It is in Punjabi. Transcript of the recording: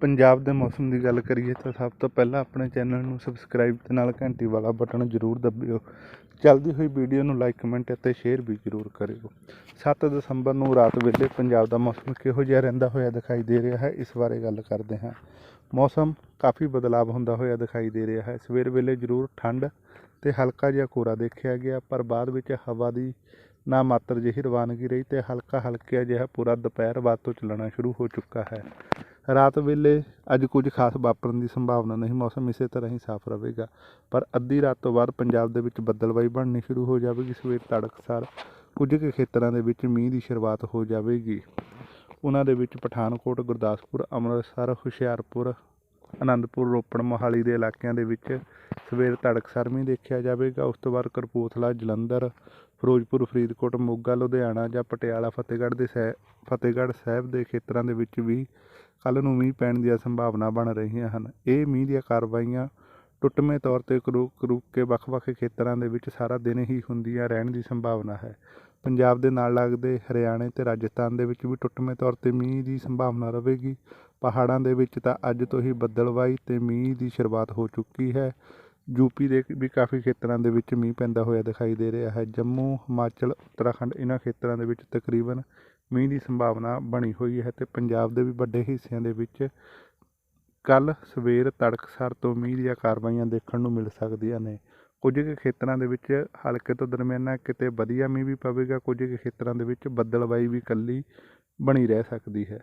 ਪੰਜਾਬ ਦੇ ਮੌਸਮ ਦੀ ਗੱਲ ਕਰੀਏ ਤਾਂ ਸਭ ਤੋਂ ਪਹਿਲਾਂ ਆਪਣੇ ਚੈਨਲ ਨੂੰ ਸਬਸਕ੍ਰਾਈਬ ਤੇ ਨਾਲ ਘੰਟੀ ਵਾਲਾ ਬਟਨ ਜ਼ਰੂਰ ਦਬਿਓ। ਚੱਲਦੀ ਹੋਈ ਵੀਡੀਓ ਨੂੰ ਲਾਈਕ ਕਮੈਂਟ ਅਤੇ ਸ਼ੇਅਰ ਵੀ ਜ਼ਰੂਰ ਕਰਿਓ। 7 ਦਸੰਬਰ ਨੂੰ ਰਾਤ ਵੇਲੇ ਪੰਜਾਬ ਦਾ ਮੌਸਮ ਕਿਹੋ ਜਿਹਾ ਰਹਿੰਦਾ ਹੋਇਆ ਦਿਖਾਈ ਦੇ ਰਿਹਾ ਹੈ, ਇਸ ਬਾਰੇ ਗੱਲ ਕਰਦੇ ਹਾਂ। ਮੌਸਮ ਕਾਫੀ ਬਦਲਾਅ ਹੁੰਦਾ ਹੋਇਆ ਦਿਖਾਈ ਦੇ ਰਿਹਾ ਹੈ। ਸਵੇਰ ਵੇਲੇ ਜ਼ਰੂਰ ਠੰਡ ਤੇ ਹਲਕਾ ਜਿਹਾ ਕੋਰਾ ਦੇਖਿਆ ਗਿਆ, ਪਰ ਬਾਅਦ ਵਿੱਚ ਹਵਾ ਦੀ ਨਾ ਮਾਤਰ ਜਿਹੀ ਰਵਾਨਗੀ ਰਹੀ ਤੇ ਹਲਕਾ ਹਲਕਿਆ ਜਿਹਾ ਪੂਰਾ ਦੁਪਹਿਰ ਬਾਅਦ ਤੋਂ ਚੱਲਣਾ ਸ਼ੁਰੂ ਹੋ ਚੁੱਕਾ ਹੈ। ਰਾਤ ਵੇਲੇ ਅੱਜ ਕੁਝ ਖਾਸ ਵਾਪਰਨ ਦੀ ਸੰਭਾਵਨਾ ਨਹੀਂ, ਮੌਸਮ ਇਸੇ ਤਰ੍ਹਾਂ ਹੀ ਸਾਫ਼ ਰਹੇਗਾ। ਪਰ ਅੱਧੀ ਰਾਤ ਤੋਂ ਬਾਅਦ ਪੰਜਾਬ ਦੇ ਵਿੱਚ ਬੱਦਲਬਾਈ ਬਣਨੀ ਸ਼ੁਰੂ ਹੋ ਜਾਵੇਗੀ। ਸਵੇਰ ਤੜਕਸਾਰ ਕੁਝ ਕੁ ਖੇਤਰਾਂ ਦੇ ਵਿੱਚ ਮੀਂਹ ਦੀ ਸ਼ੁਰੂਆਤ ਹੋ ਜਾਵੇਗੀ। ਉਹਨਾਂ ਦੇ ਵਿੱਚ ਪਠਾਨਕੋਟ, ਗੁਰਦਾਸਪੁਰ, ਅੰਮ੍ਰਿਤਸਰ, ਹੁਸ਼ਿਆਰਪੁਰ, ਅਨੰਦਪੁਰ, ਰੋਪੜ, ਮੋਹਾਲੀ ਦੇ ਇਲਾਕਿਆਂ ਦੇ ਵਿੱਚ ਸਵੇਰ ਤੜਕਸਾਰ ਮੀਂਹ ਦੇਖਿਆ ਜਾਵੇਗਾ। ਉਸ ਤੋਂ ਬਾਅਦ ਕਰਪੂਥਲਾ ਜਲੰਧਰ, ਫਿਰੋਜ਼ਪੁਰ, ਫਰੀਦਕੋਟ, ਮੋਗਾ, ਲੁਧਿਆਣਾ ਜਾਂ ਪਟਿਆਲਾ, ਫਤਿਹਗੜ੍ਹ ਦੇ ਸਹਿ, ਫਤਿਹਗੜ੍ਹ ਸਾਹਿਬ ਦੇ ਖੇਤਰਾਂ ਦੇ ਵਿੱਚ ਵੀ ਕੱਲ੍ਹ ਨੂੰ ਮੀਂਹ ਪੈਣ ਦੀਆਂ ਸੰਭਾਵਨਾ ਬਣ ਰਹੀਆਂ ਹਨ। ਇਹ ਮੀਂਹ ਦੀਆਂ ਕਾਰਵਾਈਆਂ ਟੁੱਟਵੇਂ ਤੌਰ ਤੇ ਕਰੂਕ ਕਰੂਕ ਕੇ ਵੱਖ-ਵੱਖ ਖੇਤਰਾਂ ਦੇ ਵਿੱਚ ਸਾਰਾ ਦਿਨ ਹੀ ਹੁੰਦੀਆਂ ਰਹਿਣ ਦੀ ਸੰਭਾਵਨਾ ਹੈ। ਪੰਜਾਬ ਦੇ ਨਾਲ ਲੱਗਦੇ ਹਰਿਆਣੇ ਤੇ ਰਾਜਸਥਾਨ ਦੇ ਵਿੱਚ ਵੀ ਟੁੱਟਵੇਂ ਤੌਰ ਤੇ ਮੀਂਹ ਦੀ ਸੰਭਾਵਨਾ ਰਹੇਗੀ। ਪਹਾੜਾਂ ਦੇ ਵਿੱਚ ਤਾਂ ਅੱਜ ਤੋਂ ਹੀ ਬੱਦਲਵਾਈ ਤੇ ਮੀਂਹ ਦੀ ਸ਼ੁਰੂਆਤ ਹੋ ਚੁੱਕੀ ਹੈ। ਯੂਪੀ ਦੇ ਵੀ ਕਾਫੀ ਖੇਤਰਾਂ ਦੇ ਵਿੱਚ ਮੀਂਹ ਪੈਂਦਾ ਹੋਇਆ ਦਿਖਾਈ ਦੇ ਰਿਹਾ ਹੈ। ਜੰਮੂ, ਹਿਮਾਚਲ, ਉੱਤਰਾਖੰਡ ਇਹਨਾਂ ਖੇਤਰਾਂ ਦੇ ਵਿੱਚ ਤਕਰੀਬਨ ਮੀਂਹ ਦੀ ਸੰਭਾਵਨਾ ਬਣੀ ਹੋਈ ਹੈ ਤੇ ਪੰਜਾਬ ਦੇ ਵੀ ਵੱਡੇ ਹਿੱਸਿਆਂ ਦੇ ਵਿੱਚ ਕੱਲ ਸਵੇਰ ਤੜਕਸਾਰ ਤੋਂ ਮੀਂਹ ਦੀਆਂ ਕਾਰਵਾਈਆਂ ਦੇਖਣ ਨੂੰ ਮਿਲ ਸਕਦੀਆਂ ਨੇ। ਕੁਝ ਕੁ ਖੇਤਰਾਂ ਦੇ ਵਿੱਚ ਹਲਕੇ ਤੋਂ ਦਰਮਿਆਨਾ ਕਿਤੇ ਵਧੀਆ ਮੀਂਹ ਵੀ ਪਵੇਗਾ, ਕੁਝ ਕੁ ਖੇਤਰਾਂ ਦੇ ਵਿੱਚ ਬੱਦਲਬਾਈ ਵੀ ਕੱਲੀ ਬਣੀ ਰਹਿ ਸਕਦੀ ਹੈ।